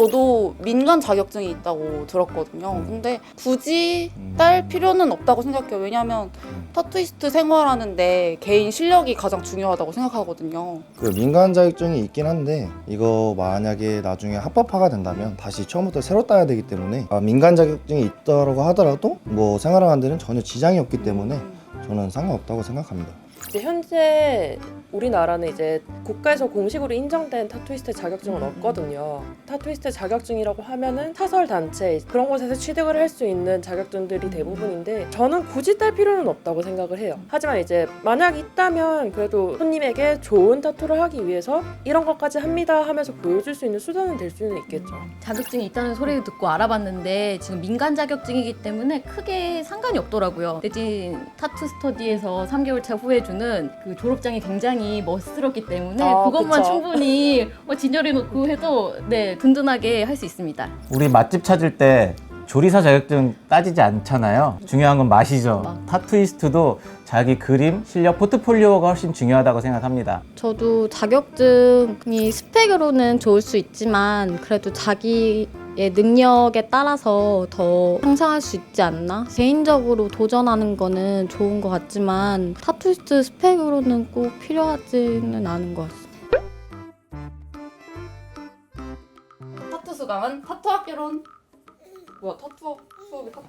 저도 민간 자격증이 있다고 들었거든요. 음. 근데 굳이 딸 음. 필요는 없다고 생각해요. 왜냐하면 음. 타투이스트 생활하는데 개인 실력이 가장 중요하다고 생각하거든요. 그 민간 자격증이 있긴 한데 이거 만약에 나중에 합법화가 된다면 다시 처음부터 새로 따야 되기 때문에 아, 민간 자격증이 있다고 하더라도 뭐 생활하는 데는 전혀 지장이 없기 때문에 저는 상관없다고 생각합니다. 이제 현재 우리나라는 이제 국가에서 공식으로 인정된 타투이스트 자격증은 없거든요. 타투이스트 자격증이라고 하면은 사설 단체 그런 곳에서 취득을 할 수 있는 자격증들이 대부분인데 저는 굳이 딸 필요는 없다고 생각을 해요. 하지만 이제 만약 있다면 그래도 손님에게 좋은 타투를 하기 위해서 이런 것까지 합니다 하면서 보여줄 수 있는 수단은 될 수는 있겠죠. 자격증이 있다는 소리를 듣고 알아봤는데 지금 민간 자격증이기 때문에 크게 상관이 없더라고요. 대진 타투 스터디에서 3개월 차 후에 주는 그 졸업장이 굉장히 멋스럽기 때문에 아, 그것만 그쵸. 충분히 뭐 진열해 놓고 해도 네 든든하게 할 수 있습니다. 우리 맛집 찾을 때 조리사 자격증 따지지 않잖아요. 중요한 건 맛이죠. 맛. 타투이스트도 자기 그림, 실력, 포트폴리오가 훨씬 중요하다고 생각합니다. 저도 자격증이 스펙으로는 좋을 수 있지만 그래도 자기 의 능력에 따라서 더 향상할 수 있지 않나? 개인적으로 도전하는 거는 좋은 것 같지만 타투이스트 스펙으로는 꼭 필요하지는 않은 것 같습니다. 타투 수강은 타투 학개론 뭐야 타투 수업이 타투